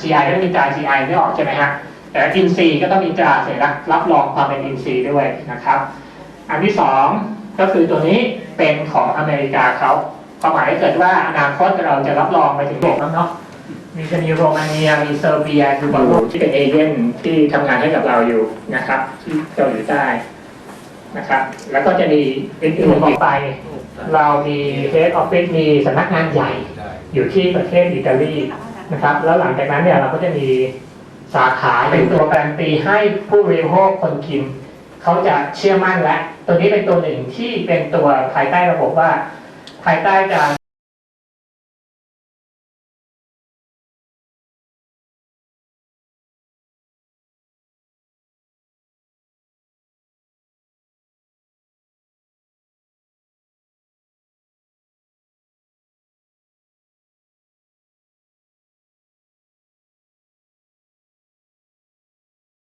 GI ก็ต้องมีตรา GI ไม่ออกใช่ไหมฮะแต่อินซีก็ต้องมีตราสัญลักษณ์รับรองความเป็นอินซีด้วยนะครับ อันที่สองก็คือตัวนี้เป็นของอเมริกาเขาความหมายถ้าเกิดว่าอนาคตเราจะรับรองไปถึงโลกแล้วเนาะมีจะมีโรมาเนียมีเซอร์เบียคือบางโลกที่เป็นเอเย่นที่ทำงานให้กับเราอยู่นะครับที่เกาหลีใต้นะครับแล้วก็จะมีอื่นๆต่อไป เรามีเฮดออฟฟิศมีสำนักงานใหญ่อยู่ที่ประเทศอิตาลี นะครับ แล้วหลังจากนั้นเนี่ยเราก็จะมีสาขาเป็นตัวการันตีให้ผู้บริโภคคนกินเขาจะเชื่อมั่นและ ตัวนี้เป็นตัวหนึ่งที่เป็นตัวภายใต้ระบบว่า ภายใต้การ